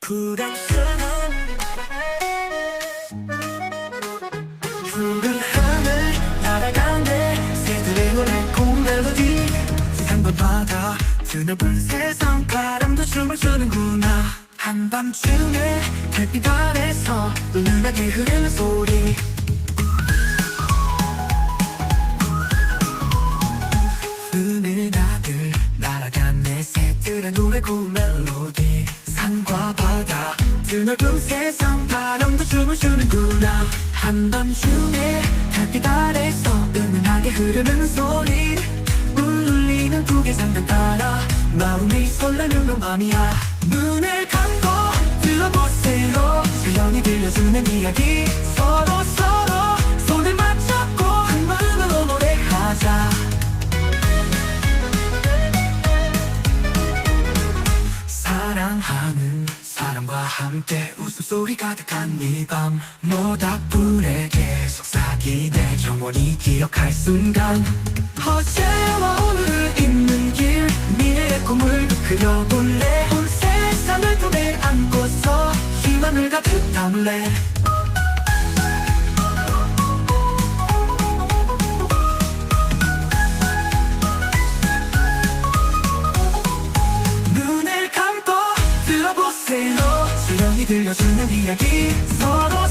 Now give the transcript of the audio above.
불안정한 푸른 하늘 날아가네 새들의 노래 고운 멜로디. 한번 바다 드넓은 세상 바람도 춤을 추는구나. 한밤중에 햇빛 아래서 은은하게 흐르는 소리. 은은하들 날아가네 새들의 노래 고운 멜로디 드넓은 세상 바람도 춤을 추는구나. 한밤중에 햇빛 아래서 은은하게 흐르는 소리 울리는 두개 상단 따라. 마음이 설레는 건 맘이야. 눈을 감고 들어보세요. 조용히 들려주는 이야기. 서로 서로 손을 맞잡고 한 마음으로 노래하자. 사랑하는 사람과 함께 웃음소리 가득한 이밤 모닥불에게 속삭이네 영원히 기억할 순간. 어제와 오늘을 잇는 길 미래의 꿈을 그려볼래? 온 세상을 품에 안고서 희망을 가득 담을래 들려주는 이야기 서로